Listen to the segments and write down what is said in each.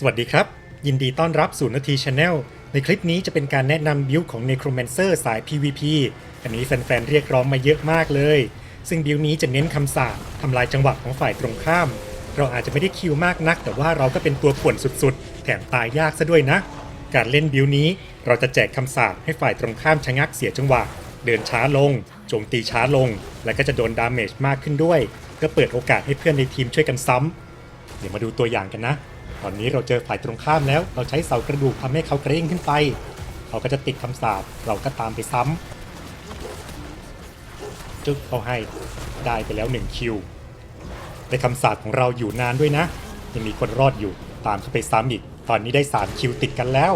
สวัสดีครับ ยินดีต้อนรับสู่นาทีชาแนลในคลิปนี้จะเป็นการแนะนำบิลของ Necromancer สาย PVP อันนี้แฟนๆเรียกร้องมาเยอะมากเลย ซึ่งบิลนี้จะเน้นคำสาปทำลายจังหวะของฝ่ายตรงข้าม เราอาจจะไม่ได้คิวมากนัก แต่ว่าเราก็เป็นตัวป่วนสุดๆ แถมตายยากซะด้วยนะ การเล่นบิลนี้เราจะแจกคำสาปให้ฝ่ายตรงข้ามชะงักเสียจังหวะ เดินช้าลง โจมตีช้าลง และก็จะโดนดาเมจมากขึ้นด้วย ก็เปิดโอกาสให้เพื่อนในทีมช่วยกันซ้ำเดี๋ยวมาดูตัวอย่างกันนะ ตอนนี้เราเจอฝ่ายตรงข้ามแล้ว เราใช้เสากระดูกทำให้เขากระเด้งขึ้นไป เขาก็จะติดคำสาปเราก็ตามไปซ้ำจึ๊กเขาให้ได้ไปแล้ว1คิวแต่คำสาปของเราอยู่นานด้วยนะยังมีคนรอดอยู่ตามเข้าไปซ้ำอีก ตอนนี้ได้3คิวติดกันแล้ว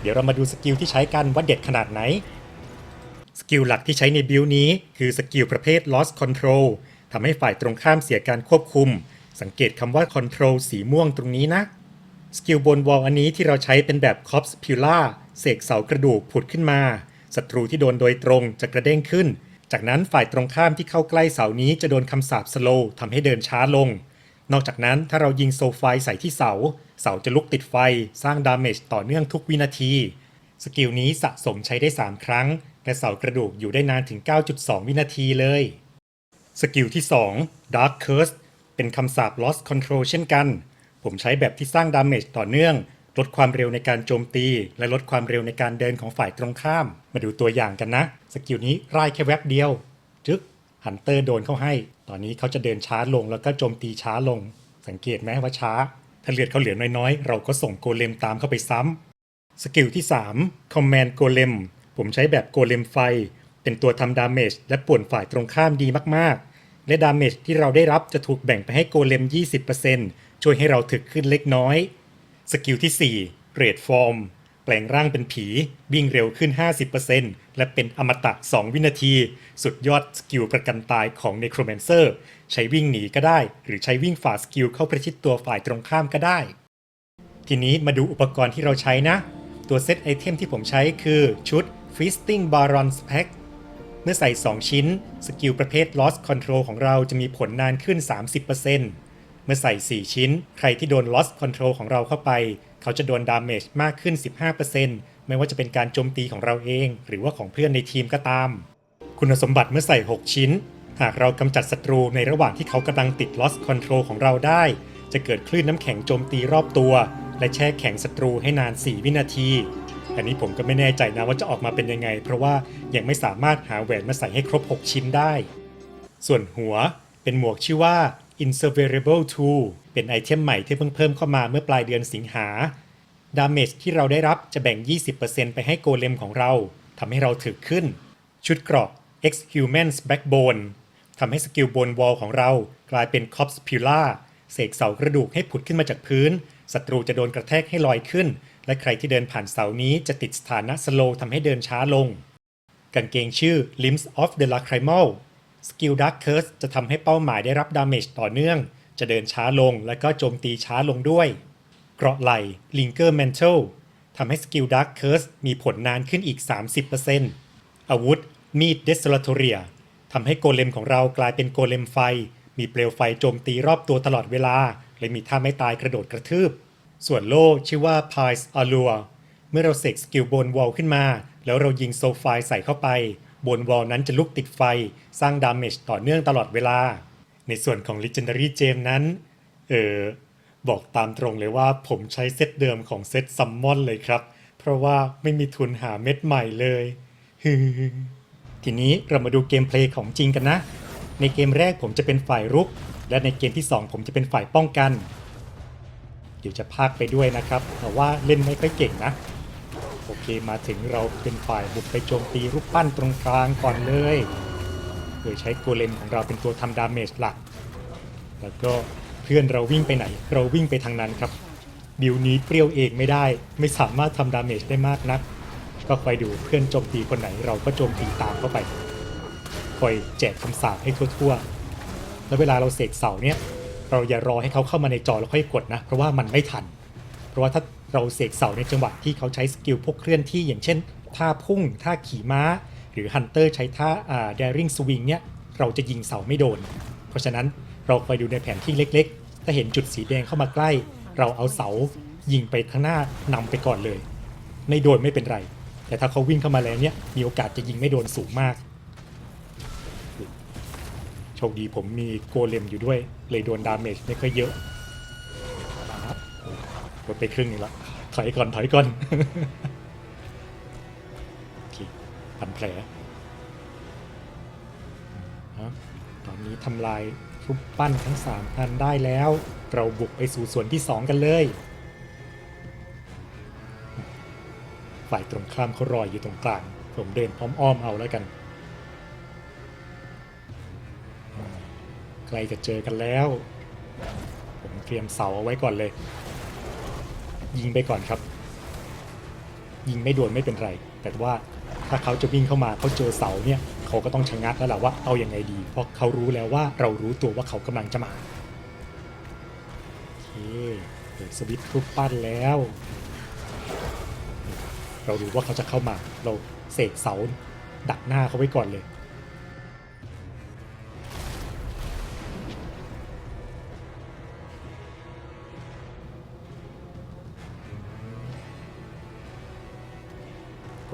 เดี๋ยวเรามาดูสกิลที่ใช้กันว่าเด็ดขนาดไหน สกิลหลักที่ใช้ในบิลนี้ คือสกิลประเภท loss control ทำให้ฝ่ายตรงข้ามเสียการควบคุม สังเกตคำว่า control สีม่วงตรงนี้นะ สกิลบนวอลอันนี้ที่เราใช้เป็นแบบ corpse pillar เสกเสากระดูกผุดขึ้นมาศัตรูที่โดนโดยตรงจะกระเด้งขึ้น จากนั้นฝ่ายตรงข้ามที่เข้าใกล้เสานี้จะโดนคำสาป slow ทำให้เดินช้าลง นอกจากนั้นถ้าเรายิงโซไฟใส่ที่เสา เสาจะลุกติดไฟ สร้างดาเมจต่อเนื่องทุกวินาที สกิลนี้สะสมใช้ได้ 3 ครั้ง และเสากระดูกอยู่ได้นานถึง 9.2 วินาทีเลย สกิลที่ 2 Dark Curse เป็นคำสาป Lost Control เช่นกัน ผมใช้แบบที่สร้างดาเมจต่อเนื่อง ลดความเร็วในการโจมตี และลดความเร็วในการเดินของฝ่ายตรงข้าม มาดูตัวอย่างกันนะ สกิลนี้ร่ายแค่แวบเดียว จึ๊กฮันเตอร์โดนเข้าให้ ตอนนี้เขาจะเดินช้าลงแล้วก็โจมตีช้าลง สังเกตไหมว่าช้า ถ้าเลือดเขาเหลือน้อยๆ เราก็ส่งโกเลมตามเข้าไปซ้ำสกิลที่3 Command Golem ผมใช้แบบโกเลมไฟ เป็นตัวทำดาเมจและป่วนฝ่ายตรงข้ามดีมากๆ และดาเมจที่เราได้รับจะถูกแบ่งไปให้โกเลม 20% ช่วยให้เราถึกขึ้นเล็กน้อย สกิลที่4 Red Form แปลงร่างเป็นผี วิ่งเร็วขึ้น 50%และเป็นอมตะ 2 วินาที สุดยอดสกิลประกันตายของ Necromancer ใช้วิ่งหนีก็ได้ หรือใช้วิ่งฝ่าสกิลเข้าประชิดตัวฝ่ายตรงข้ามก็ได้ ทีนี้มาดูอุปกรณ์ที่เราใช้นะ ตัวเซตไอเทมที่ผมใช้คือชุด Feasting Baron's Pack เมื่อใส่ 2 ชิ้น สกิลประเภท Lost Control ของเราจะมีผลนานขึ้น 30% เมื่อใส่ 4 ชิ้น ใครที่โดน Lost Control ของเราเข้าไป เขาจะโดนดาเมจมากขึ้น 15%ไม่ว่าจะเป็นการโจมตีของเราเอง หรือว่าของเพื่อนในทีมก็ตาม คุณสมบัติเมื่อใส่ 6 ชิ้น หากเรากำจัดศัตรูในระหว่างที่เขากำลังติด Lost Control ของเราได้ จะเกิดคลื่นน้ำแข็งโจมตีรอบตัว และแช่แข็งศัตรูให้นาน 4 วินาที อันนี้ผมก็ไม่แน่ใจนะว่าจะออกมาเป็นยังไง เพราะว่ายังไม่สามารถหาแหวนมาใส่ให้ครบ 6 ชิ้นได้ ส่วนหัวเป็นหมวกชื่อว่า Inseverable 2 เป็นไอเทมใหม่ที่เพิ่งเพิ่มเข้ามาเมื่อปลายเดือนสิงหา ดาเมจที่เราได้รับจะแบ่ง 20%ไปให้โกเลมของเราทำให้เราถึกขึ้น ชุดเกราะ X-Human's Backbone ทำให้สกิลบนวอลของเรากลายเป็น Corpse Pillar เสกเสากระดูกให้ผุดขึ้นมาจากพื้นศัตรูจะโดนกระแทกให้ลอยขึ้น และใครที่เดินผ่านเสานี้จะติดสถานะสโลทำให้เดินช้าลง กางเกงชื่อ Limbs of the Lacrimal สกิล Dark Curse จะทำให้เป้าหมายได้รับดาเมจต่อเนื่อง จะเดินช้าลงและก็โจมตีช้าลงด้วยเกราะไหล่ Linger Mantle ทำให้สกิล Dark Curse มีผลนานขึ้นอีก 30%อาวุธ มีด Desolatoria ทำให้โกเลมของเรากลายเป็นโกเลมไฟ มีเปลวไฟโจมตีรอบตัวตลอดเวลา และมีท่าไม่ตายกระโดดกระทืบ ส่วนโล่ชื่อว่า Pies Allure เมื่อเราเสกสกิลบนวอลขึ้นมา แล้วเรายิงโซไฟใส่เข้าไป บนวอลนั้นจะลุกติดไฟสร้างดาเมจต่อเนื่องตลอดเวลา ในส่วนของ Legendary Gem นั้น เออ บอกตามตรงเลยว่าผมใช้เซตเดิมของเซตซัมมอนเลยครับ เพราะว่าไม่มีทุนหาเม็ดใหม่เลยทีนี้เรามาดูเกมเพลย์ของจริงกันนะ ในเกมแรกผมจะเป็นฝ่ายรุก และในเกมที่ 2 ผมจะเป็นฝ่ายป้องกัน เดี๋ยวจะพากไปด้วยนะครับแต่ว่าเล่นไม่ค่อยเก่งนะ โอเคมาถึงเราเป็นฝ่ายบุกไปโจมตีรูปปั้นตรงกลางก่อนเลย โดยใช้โกเลมของเราเป็นตัวทำดาเมจหลัก แล้วก็เพื่อนเราวิ่งไปไหน เราวิ่งไปทางนั้นครับ บิวนี้เปรี้ยวเองไม่ได้ ไม่สามารถทำดาเมจได้มากนัก ก็คอยดูเพื่อนโจมตีคนไหนเราก็โจมตีตามเข้าไป คอยแจกคำสาปให้ทั่วๆ แล้วเวลาเราเสกเสาเนี่ย เราอย่ารอให้เขาเข้ามาในจอแล้วค่อยกดนะ เพราะว่ามันไม่ทัน เพราะว่าถ้า เราเสกเสาในจังหวะที่เขาใช้สกิลพวกเคลื่อนที่อย่างเช่นท่าพุ่งท่าขี่ม้า หรือฮันเตอร์ใช้ท่าอ่า daring swing เนี่ยเราจะยิงเสาไม่โดน เพราะฉะนั้นเราคอยดูในแผนที่เล็กๆ ถ้าเห็นจุดสีแดงเข้ามาใกล้ เราเอาเสายิงไปข้างหน้านำไปก่อนเลย ไม่โดนไม่เป็นไร แต่ถ้าเขาวิ่งเข้ามาแล้วเนี่ยมีโอกาสจะยิงไม่โดนสูงมากโชคดีผมมีโกเลมอยู่ด้วยเลยโดนดาเมจไม่ค่อยเยอะลดไปครึ่งนึงละ ถอยก่อนถอยก่อนโอเคพันแผลตอนนี้ทำลายรูปปั้นทั้งสามอันได้แล้ว เราบุกไปสู่ส่วนที่สองกันเลย ฝ่ายตรงข้ามเขารอยอยู่ตรงกลาง ผมเดินพร้อมอ้อมเอาแล้วกันใกล้จะเจอกันแล้ว ผมเตรียมเสาเอาไว้ก่อนเลย ยิงไปก่อนครับ ยิงไม่โดนไม่เป็นไร แต่ว่าถ้าเขาจะวิ่งเข้ามาเขาเจอเสาเนี่ยเขาก็ต้องชะงักแล้วแหละว่าเอาอยัางไงดี เพราะเขารู้แล้วว่าเรารู้ตัวว่าเขากำลังจะมาโอเคเปิดสวิตช์รูปปั้นแล้ว เรารู้ว่าเขาจะเข้ามา เราเสกเสาดักหน้าเขาไว้ก่อนเลย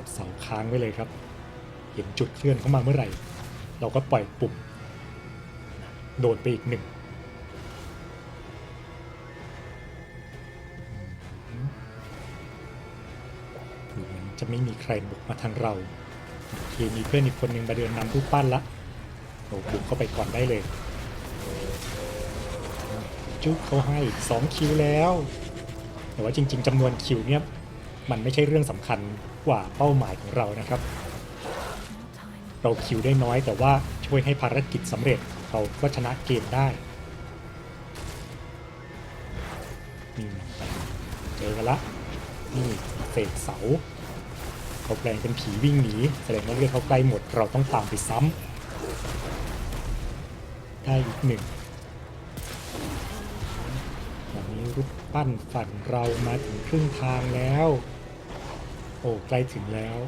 ดเสาค้างไว้เลยครับ เห็นจุดเคลื่อนเข้ามาเมื่อไหร่ เราก็ปล่อยปุ่ม โดนไปอีกหนึ่งดูเหมือนจะไม่มีใครบุกมาทางเราโอเคมีเพื่อนอีกคนหนึ่งมาเดินนำรูปปั้นละเราบุกเข้าไปก่อนได้เลยจุ๊บเขาให้สองคิวแล้ว แต่ว่าจริง ๆจำนวนคิวเนี่ยมันไม่ใช่เรื่องสำคัญ กว่าเป้าหมายของเรานะครับ เราคิวได้น้อยแต่ว่าช่วยให้ภารกิจสำเร็จเราก็ชนะเกมได้นี่เจอกันละนี่เฟกเสาเขาแปลงเป็นผีวิ่งหนีแสดงว่าเลือดเขาใกล้หมดเราต้องตามไปซ้ำได้อีกหนึ่งตอนนี้รูปปั้นฝันเรามาถึงครึ่งทางแล้ว โอ้ใกล้ถึงแล้ว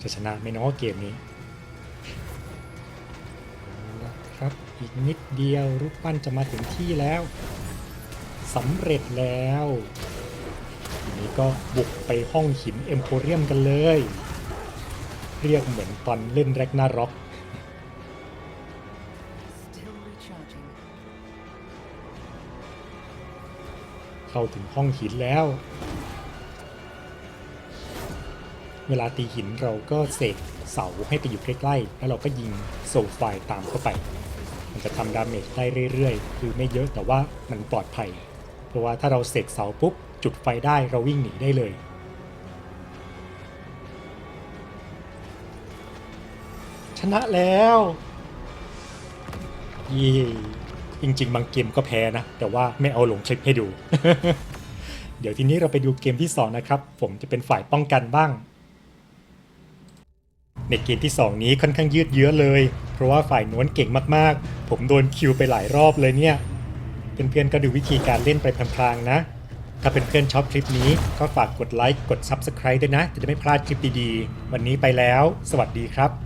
จะชนะไหม่น้อเกมนี้ครับอีกนิดเดียวรูปปั้นจะมาถึงที่แล้วสำเร็จแล้วทีนี้ก็บุกไปห้องหินเอ็มโพเรียมกันเลย เรียกเหมือนตอนเล่นแร็กนาร็อกเข้าถึงห้องหินแล้ว เวลาตีหินเราก็เสกเสาให้ไปอยู่ใกล้ๆ แล้วเราก็ยิงโซลไฟตามเข้าไป มันจะทำดาเมจได้เรื่อยๆ คือไม่เยอะแต่ว่ามันปลอดภัย เพราะว่าถ้าเราเสกเสาปุ๊บ จุดไฟได้เราวิ่งหนีได้เลยชนะแล้วยี่จริง ๆ บางเกมก็แพ้นะ แต่ว่าไม่เอาลงคลิปให้ดู เดี๋ยวทีนี้เราไปดูเกมที่ 2 นะครับ ผมจะเป็นฝ่ายป้องกันบ้าง ในเกมที่ 2 นี้ค่อนข้างยืดเยื้อเลย เพราะว่าฝ่ายโน้นเก่งมากๆ ผมโดนคิวไปหลายรอบเลยเนี่ย เพื่อนๆก็ดูวิธีการเล่นไปพลางๆนะ ถ้าเป็นเพื่อนชอบคลิปนี้ก็ฝากกดไลค์กด Subscribe ด้วยนะ จะได้ไม่พลาดคลิปดีๆ วันนี้ไปแล้ว สวัสดีครับ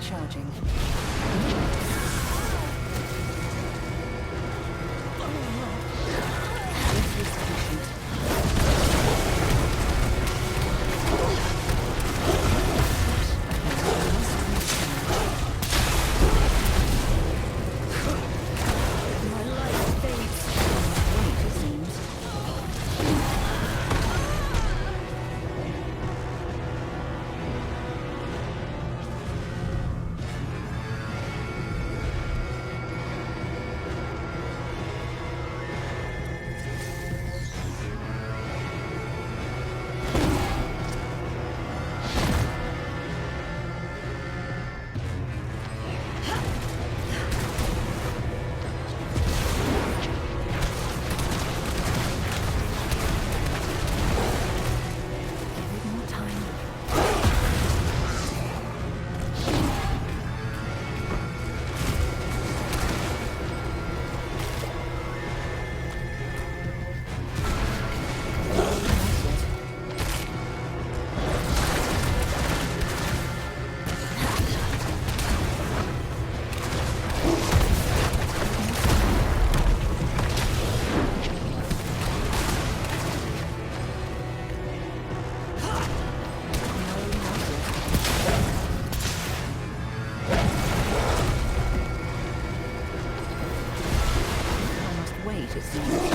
recharging. Yes.